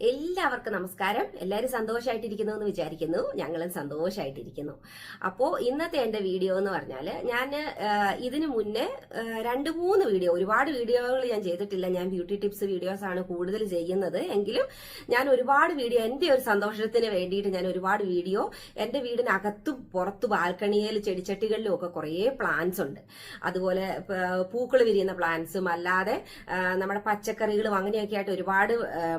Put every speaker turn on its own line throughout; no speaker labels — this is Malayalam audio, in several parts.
എല്ലാവർക്കും നമസ്കാരം. എല്ലാവരും സന്തോഷമായിട്ടിരിക്കുന്നു എന്ന് വിചാരിക്കുന്നു. ഞങ്ങളും സന്തോഷമായിട്ടിരിക്കുന്നു അപ്പോൾ ഇന്നത്തെ എന്റെ വീഡിയോ എന്ന് പറഞ്ഞാൽ ഞാൻ ഇതിനു മുന്നേ രണ്ട് മൂന്ന് വീഡിയോ ഒരുപാട് വീഡിയോകൾ ഞാൻ ചെയ്തിട്ടില്ല. ഞാൻ ബ്യൂട്ടി ടിപ്സ് വീഡിയോസ് ആണ് കൂടുതൽ ചെയ്യുന്നത്. എങ്കിലും ഞാൻ ഒരുപാട് വീഡിയോ എന്റെ ഒരു സന്തോഷത്തിന് വേണ്ടിയിട്ട് ഞാൻ ഒരുപാട് വീഡിയോ എന്റെ വീടിനകത്തും പുറത്ത് ബാൽക്കണിയിൽ ചെടിച്ചട്ടികളിലും ഒക്കെ കുറേ പ്ലാന്റ്സ് ഉണ്ട്. അതുപോലെ പൂക്കൾ വിരിയുന്ന പ്ലാന്റ്സും അല്ലാതെ നമ്മുടെ പച്ചക്കറികളും അങ്ങനെയൊക്കെ ആയിട്ട് ഒരുപാട്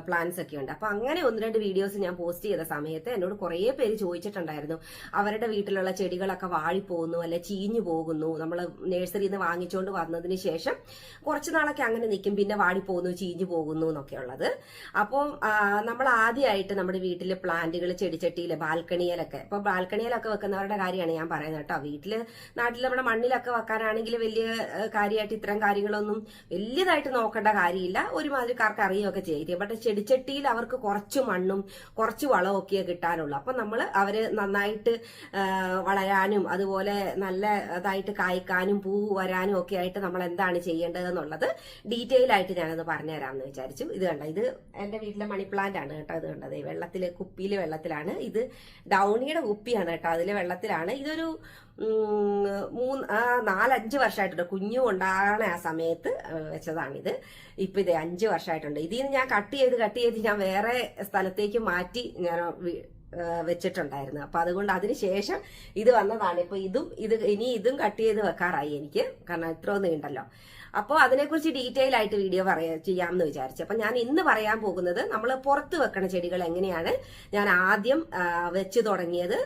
പ്ലാന്റ്സ് ഒക്കെ ഉണ്ട്. അപ്പൊ അങ്ങനെ ഒന്ന് രണ്ട് വീഡിയോസ് ഞാൻ പോസ്റ്റ് ചെയ്ത സമയത്ത് എന്നോട് കുറേ പേര് ചോദിച്ചിട്ടുണ്ടായിരുന്നു. അവരുടെ വീട്ടിലുള്ള ചെടികളൊക്കെ വാഴിപ്പോകുന്നു അല്ലെ ചീഞ്ഞു പോകുന്നു. നമ്മൾ നഴ്സറിയിൽ നിന്ന് വാങ്ങിച്ചുകൊണ്ട് വന്നതിന് ശേഷം കുറച്ചു നാളൊക്കെ അങ്ങനെ നിൽക്കും പിന്നെ വാടിപ്പോകുന്നു ചീഞ്ഞു പോകുന്നു എന്നൊക്കെ ഉള്ളത്. അപ്പോൾ നമ്മൾ ആദ്യമായിട്ട് നമ്മുടെ വീട്ടിലെ പ്ലാന്റുകൾ ചെടിച്ചട്ടിയിൽ ബാൽക്കണിയിലൊക്കെ. ഇപ്പൊ ബാൽക്കണിയിലൊക്കെ വെക്കുന്നവരുടെ കാര്യമാണ് ഞാൻ പറയുന്നത് കേട്ടോ. വീട്ടിൽ നാട്ടിൽ നമ്മുടെ മണ്ണിലൊക്കെ വെക്കാനാണെങ്കിൽ വലിയ കാര്യമായിട്ട് ഇത്തരം കാര്യങ്ങളൊന്നും വലിയതായിട്ട് നോക്കേണ്ട കാര്യമില്ല. ഒരുമാതിരിക്കാർക്ക് അറിയുകയൊക്കെ ചെയ്യും. ബട്ട് ചെടിച്ചട്ടിയിൽ അവർക്ക് കുറച്ച് മണ്ണും കുറച്ച് വളവും ഒക്കെ കിട്ടാനുള്ളൂ. അപ്പം നമ്മൾ അവർ നന്നായിട്ട് വളരാനും അതുപോലെ നല്ല ഇതായിട്ട് കായ്ക്കാനും പൂ വരാനും ഒക്കെ ആയിട്ട് നമ്മൾ എന്താണ് ചെയ്യേണ്ടതെന്നുള്ളത് ഡീറ്റെയിൽ ആയിട്ട് ഞാനത് പറഞ്ഞുതരാമെന്ന് വിചാരിച്ചു. ഇത് കണ്ട? ഇത് എന്റെ വീട്ടിലെ മണി പ്ലാന്റ് ആണ് കേട്ടോ ഇത് കണ്ടത്. വെള്ളത്തിൽ കുപ്പിയിൽ വെള്ളത്തിലാണ്. ഇത് ഡൗണിയുടെ കുപ്പിയാണ് കേട്ടോ. അതിലെ വെള്ളത്തിലാണ്. ഇതൊരു മൂന്ന് നാലഞ്ച് വർഷമായിട്ടുണ്ട്. കുഞ്ഞു കൊണ്ടാണ് ആ സമയത്ത് വെച്ചതാണിത്. ഇപ്പൊ ഇത് അഞ്ച് വർഷമായിട്ടുണ്ട്. ഇതിൽ നിന്ന് ഞാൻ കട്ട് ചെയ്ത് കട്ട് ചെയ്ത് ഞാൻ വേറെ സ്ഥലത്തേക്ക് മാറ്റി ഞാൻ വെച്ചിട്ടുണ്ടായിരുന്നു. അപ്പൊ അതുകൊണ്ട് അതിന് ശേഷം ഇത് വന്നതാണ്. ഇപ്പൊ ഇതും ഇത് ഇനി ഇതും കട്ട് ചെയ്ത് വെക്കാറായി എനിക്ക്. കാരണം ഇത്ര നീണ്ടല്ലോ. അപ്പോൾ അതിനെക്കുറിച്ച് ഡീറ്റെയിൽ ആയിട്ട് വീഡിയോ പറയാ ചെയ്യാമെന്ന് വിചാരിച്ചു. അപ്പൊ ഞാൻ ഇന്ന് പറയാൻ പോകുന്നത് നമ്മൾ പുറത്ത് വെക്കണ ചെടികൾ എങ്ങനെയാണ് ഞാൻ ആദ്യം വെച്ച് തുടങ്ങിയത്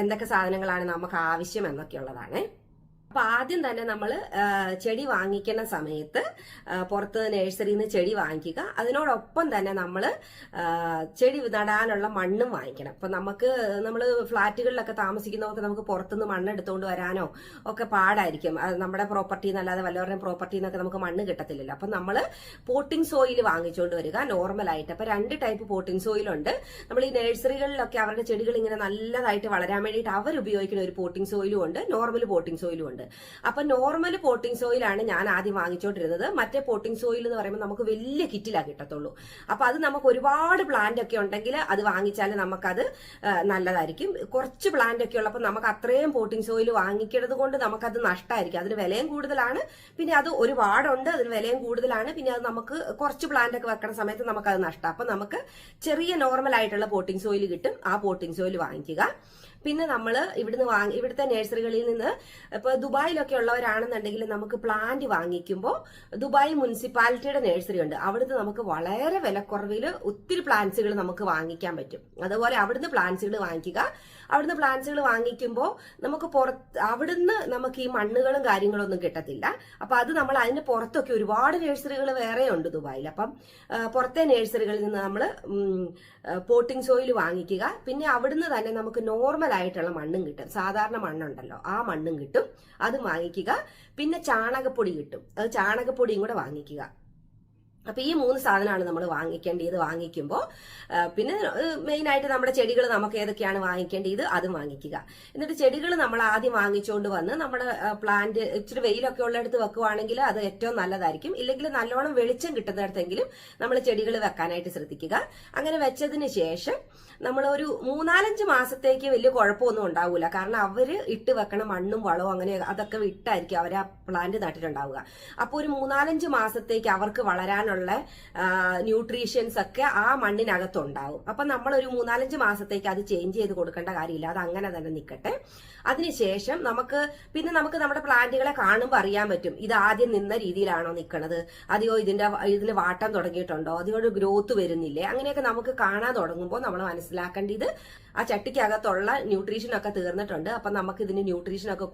എന്തൊക്കെ സാധനങ്ങളാണ് നമുക്ക് ആവശ്യം എന്നൊക്കെയുള്ളതാണ് അപ്പൊ ആദ്യം തന്നെ നമ്മൾ ചെടി വാങ്ങിക്കുന്ന സമയത്ത് പുറത്ത് നഴ്സറിയിൽ നിന്ന് ചെടി വാങ്ങിക്കുക. അതിനോടൊപ്പം തന്നെ നമ്മൾ ചെടി നടാനുള്ള മണ്ണും വാങ്ങിക്കണം. ഇപ്പൊ നമുക്ക് നമ്മൾ ഫ്ലാറ്റുകളിലൊക്കെ താമസിക്കുന്നവർക്ക് നമുക്ക് പുറത്തുനിന്ന് മണ്ണ് എടുത്തുകൊണ്ട് വരാനോ ഒക്കെ പാടായിരിക്കും. നമ്മുടെ പ്രോപ്പർട്ടി എന്നല്ലാതെ വല്ലവരുടെയും പ്രോപ്പർട്ടി എന്നൊക്കെ നമുക്ക് മണ്ണ് കിട്ടത്തില്ലല്ലോ. അപ്പൊ നമ്മൾ പോട്ടിംഗ് സോയിൽ വാങ്ങിച്ചുകൊണ്ട് വരിക നോർമൽ ആയിട്ട് അപ്പൊ രണ്ട് ടൈപ്പ് പോട്ടിംഗ് സോയിൽ ഉണ്ട് നമ്മൾ ഈ നഴ്സറികളിലൊക്കെ അവരുടെ ചെടികൾ ഇങ്ങനെ നല്ലതായിട്ട് വളരാൻ വേണ്ടിയിട്ട് അവർ ഉപയോഗിക്കുന്ന ഒരു പോട്ടിംഗ് സോയിലും ഉണ്ട് നോർമൽ പോട്ടിംഗ് സോയിലും ഉണ്ട്. അപ്പൊ നോർമൽ പോട്ടിംഗ് സോയിലാണ് ഞാൻ ആദ്യം വാങ്ങിച്ചോണ്ടിരുന്നത്. മറ്റേ പോട്ടിംഗ് സോയിൽ എന്ന് പറയുമ്പോൾ നമുക്ക് വലിയ കിറ്റിലാണ് കിട്ടത്തുള്ളൂ. അപ്പൊ അത് നമുക്ക് ഒരുപാട് പ്ലാന്റ് ഒക്കെ ഉണ്ടെങ്കിൽ അത് വാങ്ങിച്ചാൽ നമുക്കത് നല്ലതായിരിക്കും. കുറച്ച് പ്ലാന്റ് ഒക്കെ ഉള്ളപ്പോൾ നമുക്ക് അത്രയും പോട്ടിംഗ് സോയിൽ വാങ്ങിക്കുന്നത് കൊണ്ട് നമുക്കത് നഷ്ടമായിരിക്കും അതിന് വിലയും കൂടുതലാണ്. പിന്നെ അത് ഒരുപാടുണ്ട് അതിന് വിലയും കൂടുതലാണ്. പിന്നെ അത് നമുക്ക് കുറച്ച് പ്ലാന്റ് ഒക്കെ വെക്കണ സമയത്ത് നമുക്കത് നഷ്ടം. അപ്പൊ നമുക്ക് ചെറിയ നോർമൽ ആയിട്ടുള്ള പോട്ടിംഗ് സോയിൽ കിട്ടും. ആ പോട്ടിംഗ് സോയിൽ വാങ്ങിക്കുക. പിന്നെ നമ്മൾ ഇവിടുന്ന് വാങ്ങി ഇവിടുത്തെ നഴ്സറികളിൽ നിന്ന് ഇപ്പൊ ദുബായിലൊക്കെ ഉള്ളവരാണെന്നുണ്ടെങ്കിൽ നമുക്ക് പ്ലാന്റ് വാങ്ങിക്കുമ്പോൾ ദുബായ് മുനിസിപ്പാലിറ്റിയുടെ നഴ്സറി ഉണ്ട്. അവിടുന്ന് നമുക്ക് വളരെ വിലക്കുറവിൽ ഒത്തിരി പ്ലാന്റ്സുകൾ നമുക്ക് വാങ്ങിക്കാൻ പറ്റും. അതുപോലെ അവിടുന്ന് പ്ലാന്റ്സുകൾ വാങ്ങിക്കുക. അവിടുന്ന് പ്ലാന്റ്സുകൾ വാങ്ങിക്കുമ്പോൾ നമുക്ക് പുറത്ത് അവിടുന്ന് നമുക്ക് ഈ മണ്ണുകളും കാര്യങ്ങളും ഒന്നും കിട്ടത്തില്ല. അപ്പൊ അത് നമ്മൾ അതിന് പുറത്തൊക്കെ ഒരുപാട് നഴ്സറികൾ വേറെ ഉണ്ട് ദുബായിൽ. അപ്പം പുറത്തെ നഴ്സറികളിൽ നിന്ന് നമ്മൾ പോട്ടിംഗ് സോയിൽ വാങ്ങിക്കുക. പിന്നെ അവിടുന്ന് തന്നെ നമുക്ക് നോർമൽ ആയിട്ടുള്ള മണ്ണും കിട്ടും. സാധാരണ മണ്ണുണ്ടല്ലോ ആ മണ്ണും കിട്ടും. അത് വാങ്ങിക്കുക. പിന്നെ ചാണകപ്പൊടി കിട്ടും. അത് ചാണകപ്പൊടിയും കൂടെ വാങ്ങിക്കുക. അപ്പൊ ഈ മൂന്ന് സാധനമാണ് നമ്മൾ വാങ്ങിക്കേണ്ടത്. വാങ്ങിക്കുമ്പോൾ പിന്നെ മെയിൻ ആയിട്ട് നമ്മുടെ ചെടികൾ നമുക്ക് ഏതൊക്കെയാണ് വാങ്ങിക്കേണ്ടത് അതും വാങ്ങിക്കുക. എന്നിട്ട് ചെടികൾ നമ്മൾ ആദ്യം വാങ്ങിച്ചുകൊണ്ട് വന്ന് നമ്മുടെ പ്ലാന്റ് ഇച്ചിരി വെയിലൊക്കെ ഉള്ളിടത്ത് വെക്കുവാണെങ്കിൽ അത് ഏറ്റവും നല്ലതായിരിക്കും. ഇല്ലെങ്കിൽ നല്ലോണം വെളിച്ചം കിട്ടുന്നിടത്തെങ്കിലും നമ്മൾ ചെടികൾ വെക്കാനായിട്ട് ശ്രദ്ധിക്കുക. അങ്ങനെ വെച്ചതിന് ശേഷം നമ്മൾ ഒരു മൂന്നാലഞ്ച് മാസത്തേക്ക് വലിയ കുഴപ്പമൊന്നും ഉണ്ടാവില്ല കാരണം അവർ ഇട്ട് വെക്കണ മണ്ണും വളവും അങ്ങനെ അതൊക്കെ ഇട്ടായിരിക്കും അവർ ആ പ്ലാന്റ് നട്ടിട്ടുണ്ടാവുക. അപ്പോൾ ഒരു മൂന്നാലഞ്ച് മാസത്തേക്ക് അവർക്ക് വളരാനുള്ള ന്യൂട്രീഷ്യൻസ് ഒക്കെ ആ മണ്ണിനകത്തുണ്ടാവും. അപ്പൊ നമ്മൾ ഒരു മൂന്നാലഞ്ച് മാസത്തേക്ക് അത് ചേഞ്ച് ചെയ്ത് കൊടുക്കേണ്ട കാര്യമില്ല. അത് അങ്ങനെ തന്നെ നിൽക്കട്ടെ അതിനുശേഷം നമുക്ക് പിന്നെ നമുക്ക് നമ്മുടെ പ്ലാന്റുകളെ കാണുമ്പോൾ അറിയാൻ പറ്റും. ഇത് ആദ്യം നിന്ന രീതിയിലാണോ നിൽക്കുന്നത് അതെയോ ഇതിന്റെ ഇതിന് വാട്ടം തുടങ്ങിയിട്ടുണ്ടോ? അതിനോട് ഗ്രോത്ത് വരുന്നില്ലേ? അങ്ങനെയൊക്കെ നമുക്ക് കാണാൻ തുടങ്ങുമ്പോൾ നമ്മൾ മനസ്സിലാക്കേണ്ടത് ആ ചട്ടിക്കകത്തുള്ള ന്യൂട്രീഷൻ ഒക്കെ തീർന്നിട്ടുണ്ട്. അപ്പൊ നമുക്ക് ഇതിന് ന്യൂട്രീഷൻ ഒക്കെ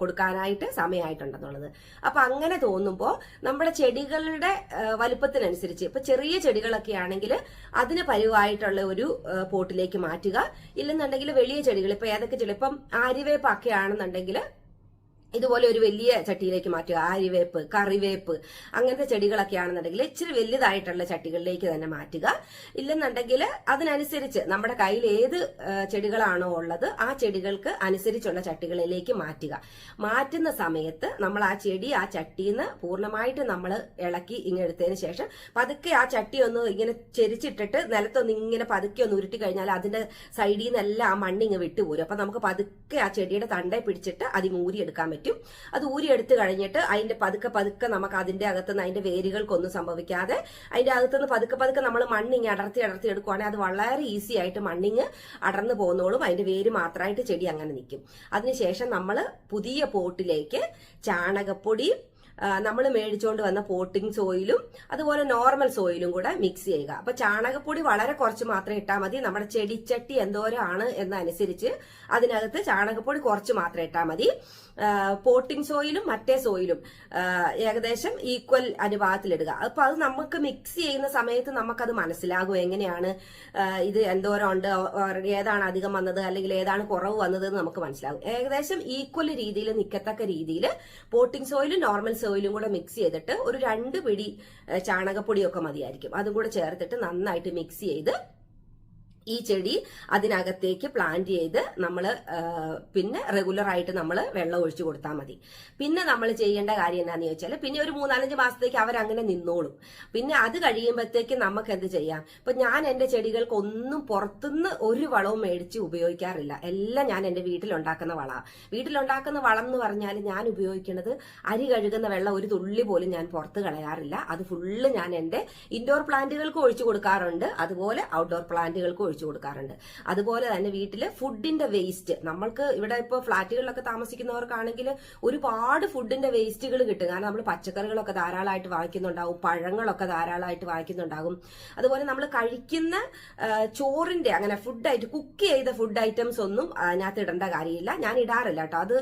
കൊടുക്കാനായിട്ട് സമയമായിട്ടുണ്ടെന്നുള്ളത്. അപ്പൊ അങ്ങനെ തോന്നുമ്പോൾ നമ്മുടെ ചെടികളുടെ വലുപ്പത്തിനനുസരിച്ച്. ഇപ്പൊ ചെറിയ ചെടികളൊക്കെ ആണെങ്കിൽ അതിന് പരുവായിട്ടുള്ള ഒരു പോട്ടിലേക്ക് മാറ്റുക. ഇല്ലെന്നുണ്ടെങ്കിൽ വലിയ ചെടികൾ ഇപ്പൊ ഏതൊക്കെ ചെടി ഇപ്പം ആര്യവേപ്പൊക്കെ ആണെന്നുണ്ടെങ്കിൽ ഇതുപോലെ ഒരു വലിയ ചട്ടിയിലേക്ക് മാറ്റുക. ആര്യവേപ്പ് കറിവേപ്പ് അങ്ങനത്തെ ചെടികളൊക്കെ ആണെന്നുണ്ടെങ്കിൽ ഇച്ചിരി വലുതായിട്ടുള്ള ചട്ടികളിലേക്ക് തന്നെ മാറ്റുക. ഇല്ലെന്നുണ്ടെങ്കിൽ അതിനനുസരിച്ച് നമ്മുടെ കയ്യിൽ ഏത് ചെടികളാണോ ഉള്ളത് ആ ചെടികൾക്ക് അനുസരിച്ചുള്ള ചട്ടികളിലേക്ക് മാറ്റുക. മാറ്റുന്ന സമയത്ത് നമ്മൾ ആ ചെടി ആ ചട്ടിയിൽ നിന്ന് പൂർണമായിട്ട് നമ്മൾ ഇളക്കി ഇങ്ങനെ എടുത്തതിന് ശേഷം പതുക്കെ ആ ചട്ടി ഒന്ന് ഇങ്ങനെ ചെരിച്ചിട്ടിട്ട് നിലത്തൊന്ന് ഇങ്ങനെ പതുക്കെ ഒന്ന് ഉരുട്ടി കഴിഞ്ഞാൽ അതിന്റെ സൈഡിൽ നിന്നെല്ലാം ആ മണ്ണിങ്ങ് വിട്ടുപോരും. അപ്പൊ നമുക്ക് പതുക്കെ ആ ചെടിയുടെ തണ്ടേ പിടിച്ചിട്ട് അതിങ് ഊരിയെടുക്കാൻ പറ്റും. അത് ഊരിയെടുത്ത് കഴിഞ്ഞിട്ട് അതിന്റെ പതുക്കെ പതുക്കെ നമുക്ക് അതിന്റെ അകത്തുനിന്ന് അതിന്റെ വേരുകൾക്കൊന്നും സംഭവിക്കാതെ അതിന്റെ അകത്തുനിന്ന് പതുക്കെ പതുക്കെ നമ്മൾ മണ്ണിങ് അടർത്തി അടർത്തി എടുക്കുവാണെങ്കിൽ അത് വളരെ ഈസി ആയിട്ട് മണ്ണിങ് അടർന്നു പോകുന്നോളും അതിന്റെ വേര് മാത്രമായിട്ട് ചെടി അങ്ങനെ നിൽക്കും അതിനുശേഷം നമ്മൾ പുതിയ പോട്ടിലേക്ക് ചാണകപ്പൊടി നമ്മൾ മേടിച്ചുകൊണ്ട് വന്ന പോട്ടിംഗ് സോയിലും അതുപോലെ നോർമൽ സോയിലും കൂടെ മിക്സ് ചെയ്യുക. അപ്പൊ ചാണകപ്പൊടി വളരെ കുറച്ച് മാത്രം ഇട്ടാൽ മതി. നമ്മുടെ ചെടിച്ചട്ടി എന്തോരമാണ് എന്നനുസരിച്ച് അതിനകത്ത് ചാണകപ്പൊടി കുറച്ച് മാത്രം ഇട്ടാൽ മതി. പോട്ടിംഗ് സോയിലും മറ്റേ സോയിലും ഏകദേശം ഈക്വൽ അനുപാതത്തിലിടുക. അപ്പൊ അത് നമുക്ക് മിക്സ് ചെയ്യുന്ന സമയത്ത് നമുക്കത് മനസ്സിലാകും എങ്ങനെയാണ് ഇത് എന്തോരം ഉണ്ട് ഏതാണ് അധികം വന്നത് അല്ലെങ്കിൽ ഏതാണ് കുറവ് വന്നത് എന്ന് നമുക്ക് മനസ്സിലാകും. ഏകദേശം ഈക്വൽ രീതിയിൽ നിൽക്കത്തക്ക രീതിയിൽ പോട്ടിംഗ് സോയിലും നോർമൽ സോയിലും കൂടെ മിക്സ് ചെയ്തിട്ട് ഒരു രണ്ട് പിടി ചാണകപ്പൊടിയൊക്കെ മതിയായിരിക്കും. അതും കൂടെ ചേർത്തിട്ട് നന്നായിട്ട് മിക്സ് ചെയ്ത് ഈ ചെടി അതിനകത്തേക്ക് പ്ലാന്റ് ചെയ്ത് നമ്മൾ പിന്നെ റെഗുലർ ആയിട്ട് നമ്മൾ വെള്ളം ഒഴിച്ചു കൊടുത്താൽ മതി. പിന്നെ നമ്മൾ ചെയ്യേണ്ട കാര്യം എന്താണെന്ന് ചോദിച്ചാൽ പിന്നെ ഒരു മൂന്നാലഞ്ച് മാസത്തേക്ക് അവരങ്ങനെ നിന്നോളും. പിന്നെ അത് കഴിയുമ്പോഴത്തേക്ക് നമുക്ക് എന്ത് ചെയ്യാം? ഇപ്പൊ ഞാൻ എന്റെ ചെടികൾക്ക് ഒന്നും പുറത്തുനിന്ന് ഒരു വളവും മേടിച്ച് ഉപയോഗിക്കാറില്ല. എല്ലാം ഞാൻ എന്റെ വീട്ടിലുണ്ടാക്കുന്ന വളമാണ് വീട്ടിലുണ്ടാക്കുന്ന വളം എന്ന് പറഞ്ഞാൽ ഞാൻ ഉപയോഗിക്കുന്നത് അരി കഴുകുന്ന വെള്ളം ഒരു തുള്ളി പോലും ഞാൻ പുറത്ത് കളയാറില്ല. അത് ഫുള്ള് ഞാൻ എന്റെ ഇൻഡോർ പ്ലാന്റുകൾക്ക് ഒഴിച്ചു കൊടുക്കാറുണ്ട്. അതുപോലെ ഔട്ട്ഡോർ പ്ലാന്റുകൾക്ക് ഒഴിച്ചു കൊടുക്കാറുണ്ട്. അതുപോലെ തന്നെ വീട്ടിൽ ഫുഡിന്റെ വേസ്റ്റ് നമ്മൾക്ക് ഇവിടെ ഇപ്പോൾ ഫ്ളാറ്റുകളിലൊക്കെ താമസിക്കുന്നവർക്കാണെങ്കിൽ ഒരുപാട് ഫുഡിന്റെ വേസ്റ്റുകൾ കിട്ടും. കാരണം നമ്മൾ പച്ചക്കറികളൊക്കെ ധാരാളമായിട്ട് വാങ്ങിക്കുന്നുണ്ടാവും പഴങ്ങളൊക്കെ ധാരാളമായിട്ട് വാങ്ങിക്കുന്നുണ്ടാകും അതുപോലെ നമ്മൾ കഴിക്കുന്ന ചോറിന്റെ അങ്ങനെ ഫുഡായിട്ട് കുക്ക് ചെയ്ത ഫുഡ് ഐറ്റംസ് ഒന്നും അതിനകത്ത് ഇടേണ്ട കാര്യമില്ല. ഞാൻ ഇടാറില്ല കേട്ടോ. അത്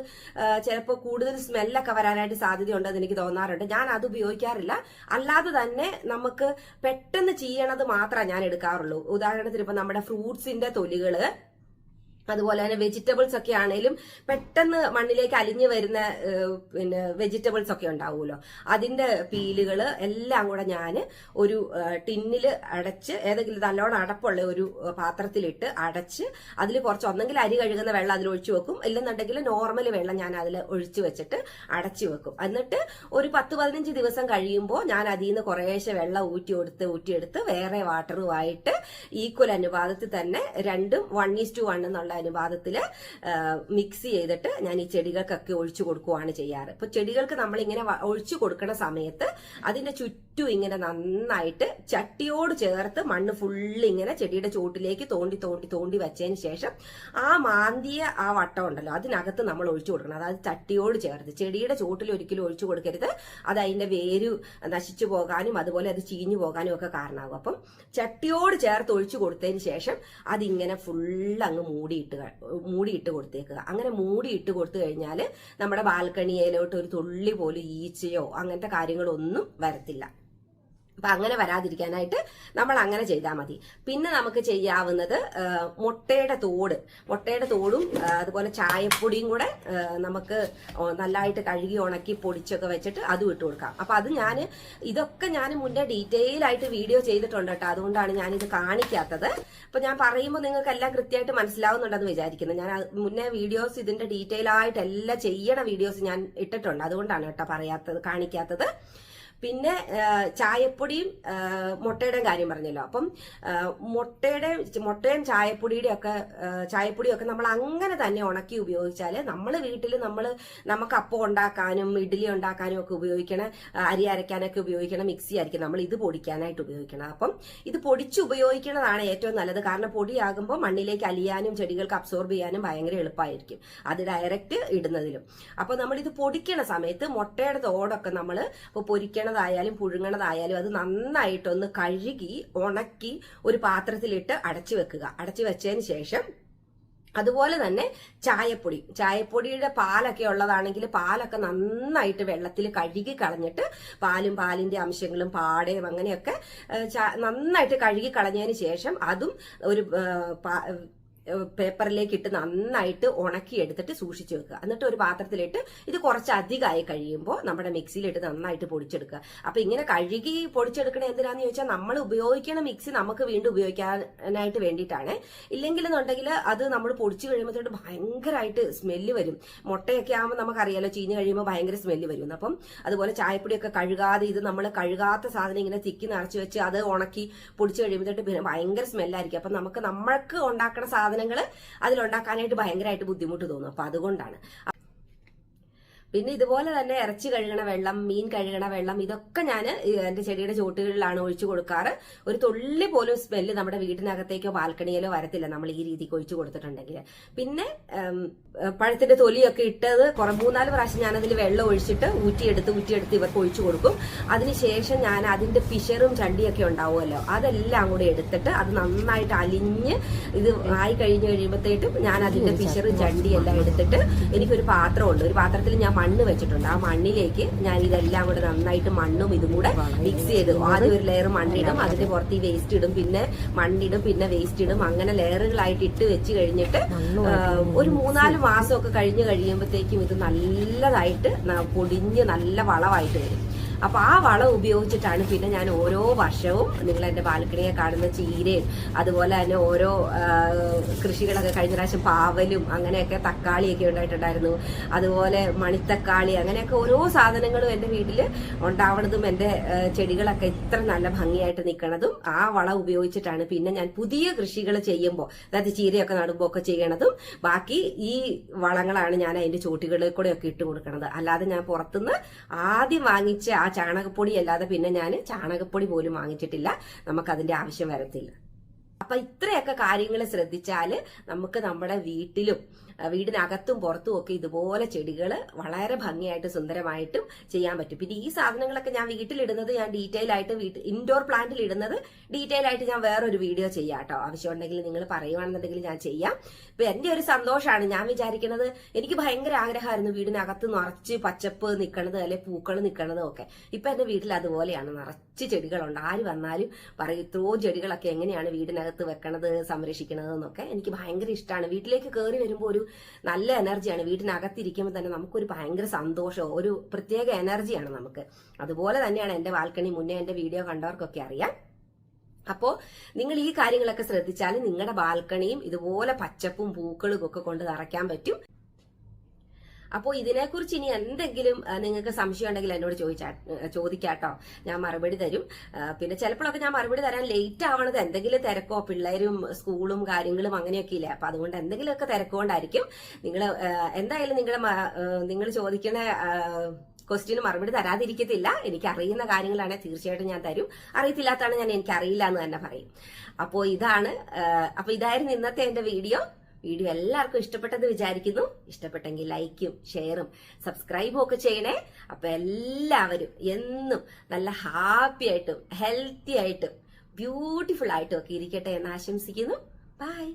ചിലപ്പോൾ കൂടുതൽ സ്മെല്ലൊക്കെ വരാനായിട്ട് സാധ്യതയുണ്ടെന്ന് എനിക്ക് തോന്നാറുണ്ട്. ഞാൻ അത് ഉപയോഗിക്കാറില്ല. അല്ലാതെ തന്നെ നമുക്ക് പെട്ടെന്ന് ചെയ്യണത് മാത്രമേ ഞാൻ എടുക്കാറുള്ളൂ. ഉദാഹരണത്തിന് ഇപ്പൊ നമ്മുടെ ഫ്രൂട്ട്സിന്റെ തൊലികൾ അതുപോലെ തന്നെ വെജിറ്റബിൾസ് ഒക്കെ ആണെങ്കിലും പെട്ടെന്ന് മണ്ണിലേക്ക് അലിഞ്ഞു വരുന്ന പിന്നെ വെജിറ്റബിൾസ് ഒക്കെ ഉണ്ടാവുമല്ലോ. അതിന്റെ പീലുകൾ എല്ലാം കൂടെ ഞാൻ ഒരു ടിന്നിൽ അടച്ച് ഏതെങ്കിലും നല്ലോണം അടപ്പുള്ള ഒരു പാത്രത്തിലിട്ട് അടച്ച് അതിൽ കുറച്ച് ഒന്നെങ്കിൽ അരി കഴുകുന്ന വെള്ളം അതിൽ ഒഴിച്ചു വെക്കും. ഇല്ലെന്നുണ്ടെങ്കിൽ നോർമൽ വെള്ളം ഞാൻ അതിൽ ഒഴിച്ചു വെച്ചിട്ട് അടച്ചു വെക്കും. എന്നിട്ട് ഒരു പത്ത് പതിനഞ്ച് ദിവസം കഴിയുമ്പോൾ ഞാൻ അതിൽ നിന്ന് കുറേശ്ശെ വെള്ളം ഊറ്റി കൊടുത്ത് ഊറ്റിയെടുത്ത് വേറെ വാട്ടറുമായിട്ട് ഈക്വൽ അനുപാതത്തിൽ തന്നെ രണ്ടും വൺ ഈസ് ടു വൺ എന്നുള്ള അനുപാതത്തിൽ മിക്സ് ചെയ്തിട്ട് ഞാൻ ഈ ചെടികൾക്കൊക്കെ ഒഴിച്ചു കൊടുക്കുവാണ് ചെയ്യാറ്. ഇപ്പൊ ചെടികൾക്ക് നമ്മൾ ഇങ്ങനെ ഒഴിച്ചു കൊടുക്കുന്ന സമയത്ത് അതിന്റെ ചുറ്റും ഇങ്ങനെ നന്നായിട്ട് ചട്ടിയോട് ചേർത്ത് മണ്ണ് ഫുള്ള് ഇങ്ങനെ ചെടിയുടെ ചുവട്ടിലേക്ക് തോണ്ടി തോണ്ടി തോണ്ടി വെച്ചതിന് ശേഷം ആ മാന്തിയ ആ വട്ടം ഉണ്ടല്ലോ അതിനകത്ത് നമ്മൾ ഒഴിച്ചു കൊടുക്കണം. അതായത് ചട്ടിയോട് ചേർത്ത്. ചെടിയുടെ ചുവട്ടിൽ ഒരിക്കലും ഒഴിച്ചു കൊടുക്കരുത്. അത് അതിന്റെ വേര് നശിച്ചു പോകാനും അതുപോലെ അത് ചീഞ്ഞു പോകാനും ഒക്കെ കാരണമാകും. അപ്പം ചട്ടിയോട് ചേർത്ത് ഒഴിച്ചു കൊടുത്തതിന് ശേഷം അതിങ്ങനെ ഫുള്ള് അങ്ങ് മൂടിയിട്ട് മൂടിയിട്ട് കൊടുത്തേക്കുക. അങ്ങനെ മൂടിയിട്ട് കൊടുത്തു കഴിഞ്ഞാൽ നമ്മുടെ ബാൽക്കണിയിലോട്ട് ഒരു തുള്ളി പോലും ഈച്ചയോ അങ്ങനത്തെ കാര്യങ്ങളൊന്നും വരത്തില്ല. അപ്പൊ അങ്ങനെ വരാതിരിക്കാനായിട്ട് നമ്മൾ അങ്ങനെ ചെയ്താൽ മതി. പിന്നെ നമുക്ക് ചെയ്യാവുന്നത് മുട്ടയുടെ തോട്. മുട്ടയുടെ തോടും അതുപോലെ ചായപ്പൊടിയും കൂടെ നമുക്ക് നല്ലതായിട്ട് കഴുകി ഉണക്കി പൊടിച്ചൊക്കെ വെച്ചിട്ട് അതും ഇട്ട് കൊടുക്കാം. അപ്പൊ അത് ഞാൻ ഇതൊക്കെ ഞാൻ മുന്നേ ഡീറ്റെയിൽ ആയിട്ട് വീഡിയോ ചെയ്തിട്ടുണ്ട് കേട്ടോ. അതുകൊണ്ടാണ് ഞാനിത് കാണിക്കാത്തത്. അപ്പൊ ഞാൻ പറയുമ്പോൾ നിങ്ങൾക്ക് എല്ലാം കൃത്യമായിട്ട് മനസ്സിലാവുന്നുണ്ടെന്ന് വിചാരിക്കുന്നു. ഞാൻ മുന്നേ വീഡിയോസ് ഇതിന്റെ ഡീറ്റെയിൽ ആയിട്ട് എല്ലാം ചെയ്യണ വീഡിയോസ് ഞാൻ ഇട്ടിട്ടുണ്ട്. അതുകൊണ്ടാണ് കേട്ടോ പറയാത്തത് കാണിക്കാത്തത്. പിന്നെ ചായപ്പൊടിയും മുട്ടയുടെയും കാര്യം പറഞ്ഞല്ലോ. അപ്പം മുട്ടയുടെ മുട്ടയും ചായപ്പൊടിയുടെ ഒക്കെ ചായപ്പൊടിയും ഒക്കെ നമ്മൾ അങ്ങനെ തന്നെ ഉണക്കി ഉപയോഗിച്ചാൽ നമ്മൾ വീട്ടിൽ നമ്മൾ നമുക്ക് അപ്പം ഉണ്ടാക്കാനും ഇഡ്ഡലി ഉണ്ടാക്കാനും ഒക്കെ ഉപയോഗിക്കണ അരി അരയ്ക്കാനൊക്കെ ഉപയോഗിക്കണ മിക്സി ആയിരിക്കും നമ്മൾ ഇത് പൊടിക്കാനായിട്ട് ഉപയോഗിക്കണം അപ്പം ഇത് പൊടിച്ച് ഉപയോഗിക്കുന്നതാണ് ഏറ്റവും നല്ലത്. കാരണം പൊടിയാകുമ്പോൾ മണ്ണിലേക്ക് അലിയാനും ചെടികൾക്ക് അബ്സോർബ് ചെയ്യാനും ഭയങ്കര എളുപ്പമായിരിക്കും. അത് ഡയറക്റ്റ് ഇടുന്നതിലും. അപ്പോൾ നമ്മൾ ഇത് പൊടിക്കണ സമയത്ത് മുട്ടയുടെ തോടൊക്കെ നമ്മൾ ഇപ്പോൾ പൊരിക്കണതായാലും പുഴുങ്ങണതായാലും അത് നന്നായിട്ടൊന്ന് കഴുകി ഉണക്കി ഒരു പാത്രത്തിലിട്ട് അടച്ചു വെക്കുക. അടച്ചു വെച്ചതിന് ശേഷം അതുപോലെ തന്നെ ചായപ്പൊടി. ചായപ്പൊടിയുടെ പാലൊക്കെ ഉള്ളതാണെങ്കിൽ പാലൊക്കെ നന്നായിട്ട് വെള്ളത്തിൽ കഴുകി കളഞ്ഞിട്ട് പാലും പാലിന്റെ അംശങ്ങളും പാടയും അങ്ങനെയൊക്കെ നന്നായിട്ട് കഴുകി കളഞ്ഞതിന് ശേഷം അതും ഒരു പേപ്പറിലേക്ക് ഇട്ട് നന്നായിട്ട് ഉണക്കി എടുത്തിട്ട് സൂക്ഷിച്ചു വെക്കുക. എന്നിട്ട് ഒരു പാത്രത്തിലിട്ട് ഇത് കുറച്ച് അധികമായി കഴിയുമ്പോൾ നമ്മുടെ മിക്സിയിലിട്ട് നന്നായിട്ട് പൊടിച്ചെടുക്കുക. അപ്പൊ ഇങ്ങനെ കഴുകി പൊടിച്ചെടുക്കണ എന്തിനാന്ന് ചോദിച്ചാൽ നമ്മൾ ഉപയോഗിക്കണ മിക്സി നമുക്ക് വീണ്ടും ഉപയോഗിക്കാനായിട്ട് വേണ്ടിയിട്ടാണ്. ഇല്ലെങ്കിലെന്നുണ്ടെങ്കിൽ അത് നമ്മൾ പൊടിച്ചു കഴിയുമ്പോഴത്തേക്ക് ഭയങ്കരമായിട്ട് സ്മെല്ല് വരും. മുട്ടയൊക്കെ ആകുമ്പോൾ നമുക്കറിയാലോ ചീഞ്ഞ് കഴിയുമ്പോൾ ഭയങ്കര സ്മെല്ല് വരും അപ്പം അതുപോലെ ചായപ്പൊടിയൊക്കെ കഴുകാതെ ഇത് നമ്മൾ കഴുകാത്ത സാധനം ഇങ്ങനെ തിക്കി നിറച്ച് വെച്ച് അത് ഉണക്കി പൊടിച്ചു കഴിയുമ്പോഴത്തേക്ക് ഭയങ്കര സ്മെല്ലായിരിക്കും. അപ്പം നമുക്ക് നമ്മൾക്ക് ഉണ്ടാക്കുന്ന സാധനങ്ങൾ അതിലുണ്ടാക്കാനായിട്ട് ഭയങ്കരമായിട്ട് ബുദ്ധിമുട്ട് തോന്നും. അപ്പൊ അതുകൊണ്ടാണ്. പിന്നെ ഇതുപോലെ തന്നെ ഇറച്ചി കഴുകണ വെള്ളം മീൻ കഴുകണ വെള്ളം ഇതൊക്കെ ഞാൻ എന്റെ ചെടിയുടെ ചോട്ടുകളിലാണ് ഒഴിച്ചു കൊടുക്കാറ്. ഒരു തുള്ളി പോലും സ്മെല്ല് നമ്മുടെ വീടിനകത്തേക്കോ ബാൽക്കണിയിലോ വരത്തില്ല നമ്മൾ ഈ രീതിക്ക് ഒഴിച്ചു കൊടുത്തിട്ടുണ്ടെങ്കിൽ പിന്നെ പഴത്തിന്റെ തൊലിയൊക്കെ ഇട്ടത് കുറെ മൂന്നാൽ പ്രാവശ്യം ഞാൻ അതിൽ വെള്ളം ഒഴിച്ചിട്ട് ഊറ്റിയെടുത്ത് ഊറ്റിയെടുത്ത് ഇവർക്ക് ഒഴിച്ചു കൊടുക്കും. അതിനുശേഷം ഞാൻ അതിന്റെ പിഷറും ചണ്ടിയൊക്കെ ഉണ്ടാവുമല്ലോ അതെല്ലാം കൂടി എടുത്തിട്ട് അത് നന്നായിട്ട് അലിഞ്ഞ് ഇത് ആയി കഴിഞ്ഞ് കഴിയുമ്പോഴത്തേക്കും ഞാൻ അതിന്റെ പിഷറും ചണ്ടിയെല്ലാം എടുത്തിട്ട് എനിക്കൊരു പാത്രമുണ്ട്. ഒരു പാത്രത്തിൽ ഞാൻ മണ്ണ് വെച്ചിട്ടുണ്ട്. ആ മണ്ണിലേക്ക് ഞാൻ ഇതെല്ലാം കൂടെ നന്നായിട്ട് മണ്ണും ഇതും കൂടെ മിക്സ് ചെയ്ത് ആദ്യം ഒരു ലെയർ മണ്ണിടും. അതിന്റെ പുറത്ത് ഈ വേസ്റ്റ് ഇടും. പിന്നെ മണ്ണിടും പിന്നെ വേസ്റ്റ് ഇടും. അങ്ങനെ ലെയറുകളായിട്ട് ഇട്ട് വെച്ച് കഴിഞ്ഞിട്ട് ഒരു മൂന്നാൽ മാസമൊക്കെ കഴിഞ്ഞ് കഴിയുമ്പോഴത്തേക്കും ഇത് നല്ലതായിട്ട് പൊടിഞ്ഞ് നല്ല വളമായിട്ട് വരും. അപ്പൊ ആ വളം ഉപയോഗിച്ചിട്ടാണ് പിന്നെ ഞാൻ ഓരോ വർഷവും നിങ്ങൾ എന്റെ ബാൽക്കണിയെ കാണുന്ന ചീരയും അതുപോലെ തന്നെ ഓരോ കൃഷികളൊക്കെ കഴിഞ്ഞ പ്രാവശ്യം പാവലും അങ്ങനെയൊക്കെ തക്കാളിയൊക്കെ ഉണ്ടായിട്ടുണ്ടായിരുന്നു. അതുപോലെ മണിത്തക്കാളി അങ്ങനെയൊക്കെ ഓരോ സാധനങ്ങളും എന്റെ വീട്ടിൽ ഉണ്ടാവണതും എന്റെ ചെടികളൊക്കെ ഇത്ര നല്ല ഭംഗിയായിട്ട് നിൽക്കണതും ആ വളം ഉപയോഗിച്ചിട്ടാണ് പിന്നെ ഞാൻ പുതിയ കൃഷികൾ ചെയ്യുമ്പോൾ അതായത് ചീരയൊക്കെ നടുമ്പോൾ ഒക്കെ ചെയ്യണതും ബാക്കി ഈ വളങ്ങളാണ് ഞാൻ അതിന്റെ ചോട്ടികളിൽ കൂടെ ഒക്കെ ഇട്ട് കൊടുക്കണത്. അല്ലാതെ ഞാൻ പുറത്തുനിന്ന് ആദ്യം വാങ്ങിച്ച ആ ചാണകപ്പൊടി അല്ലാതെ പിന്നെ ഞാൻ ചാണകപ്പൊടി പോലും വാങ്ങിച്ചിട്ടില്ല. നമുക്ക് അതിന്റെ ആവശ്യം വരത്തില്ല. അപ്പൊ ഇത്രയൊക്കെ കാര്യങ്ങൾ ശ്രദ്ധിച്ചാൽ നമുക്ക് നമ്മുടെ വീട്ടിലും വീടിനകത്തും പുറത്തും ഒക്കെ ഇതുപോലെ ചെടികൾ വളരെ ഭംഗിയായിട്ട് സുന്ദരമായിട്ടും ചെയ്യാൻ പറ്റും. പിന്നെ ഈ സാധനങ്ങളൊക്കെ ഞാൻ വീട്ടിലിടുന്നത് ഞാൻ ഡീറ്റെയിൽ ആയിട്ട് വീട്ടിൽ ഇൻഡോർ പ്ലാന്റിൽ ഇടുന്നത് ഡീറ്റെയിൽ ആയിട്ട് ഞാൻ വേറൊരു വീഡിയോ ചെയ്യാം കേട്ടോ ആവശ്യമുണ്ടെങ്കിൽ നിങ്ങൾ പറയുവാണെന്നുണ്ടെങ്കിൽ ഞാൻ ചെയ്യാം. ഇപ്പൊ എന്റെ ഒരു സന്തോഷമാണ് ഞാൻ വിചാരിക്കുന്നത് എനിക്ക് ഭയങ്കര ആഗ്രഹമായിരുന്നു വീടിനകത്ത് നിറച്ച് പച്ചപ്പ് നിൽക്കണത് അല്ലെ പൂക്കൾ നിൽക്കണതും ഒക്കെ. ഇപ്പൊ എന്റെ വീട്ടിൽ അതുപോലെയാണ്. നിറച്ച് ചെടികളുണ്ട്. ആര് വന്നാലും പറയും ഇത്രയും ചെടികളൊക്കെ എങ്ങനെയാണ് വീടിനകത്ത് വെക്കണത് സംരക്ഷിക്കണത് എന്നൊക്കെ എനിക്ക് ഭയങ്കര ഇഷ്ടമാണ് വീട്ടിലേക്ക് കയറി വരുമ്പോൾ ഒരു നല്ല എനർജിയാണ്. വീട്ടിനകത്തിരിക്കുമ്പോൾ തന്നെ നമുക്കൊരു ഭയങ്കര സന്തോഷവും ഒരു പ്രത്യേക എനർജിയാണ് നമുക്ക്. അതുപോലെ തന്നെയാണ് എന്റെ ബാൽക്കണി മുന്നേ എന്റെ വീഡിയോ കണ്ടവർക്കൊക്കെ അറിയാം. അപ്പോൾ നിങ്ങൾ ഈ കാര്യങ്ങളൊക്കെ ശ്രദ്ധിച്ചാൽ നിങ്ങളുടെ ബാൽക്കണിയും ഇതുപോലെ പച്ചപ്പും പൂക്കളും ഒക്കെ കൊണ്ട് നിറയ്ക്കാൻ പറ്റും. അപ്പോൾ ഇതിനെക്കുറിച്ച് ഇനി എന്തെങ്കിലും നിങ്ങൾക്ക് സംശയം ഉണ്ടെങ്കിൽ എന്നോട് ചോദിച്ചാ ചോദിക്കാട്ടോ. ഞാൻ മറുപടി തരും. പിന്നെ ചിലപ്പോഴൊക്കെ ഞാൻ മറുപടി തരാൻ ലേറ്റ് ആവണത് എന്തെങ്കിലും തിരക്കോ പിള്ളേരും സ്കൂളും കാര്യങ്ങളും അങ്ങനെയൊക്കെ ഇല്ല? അപ്പൊ അതുകൊണ്ട് എന്തെങ്കിലുമൊക്കെ തിരക്കുകൊണ്ടായിരിക്കും നിങ്ങൾ എന്തായാലും നിങ്ങളുടെ നിങ്ങൾ ചോദിക്കുന്ന ക്വസ്റ്റ്യന് മറുപടി തരാതിരിക്കത്തില്ല. എനിക്ക് അറിയുന്ന കാര്യങ്ങളാണെങ്കിൽ തീർച്ചയായിട്ടും ഞാൻ തരും. അറിയത്തില്ലാത്താണ് ഞാൻ എനിക്ക് അറിയില്ല എന്ന് തന്നെ പറയും. അപ്പോൾ ഇതാണ് അപ്പോൾ അപ്പൊ ഇതായിരുന്നു ഇന്നത്തെ എന്റെ വീഡിയോ വീഡിയോ എല്ലാവർക്കും ഇഷ്ടപ്പെട്ടെന്ന് വിചാരിക്കുന്നു. ഇഷ്ടപ്പെട്ടെങ്കിൽ ലൈക്കും ഷെയറും സബ്സ്ക്രൈബും ഒക്കെ ചെയ്യണേ. അപ്പൊ എല്ലാവരും എന്നും നല്ല ഹാപ്പി ആയിട്ടും ഹെൽത്തി ആയിട്ടും ബ്യൂട്ടിഫുൾ ആയിട്ടും ഒക്കെ ഇരിക്കട്ടെ എന്ന് ആശംസിക്കുന്നു. ബൈ.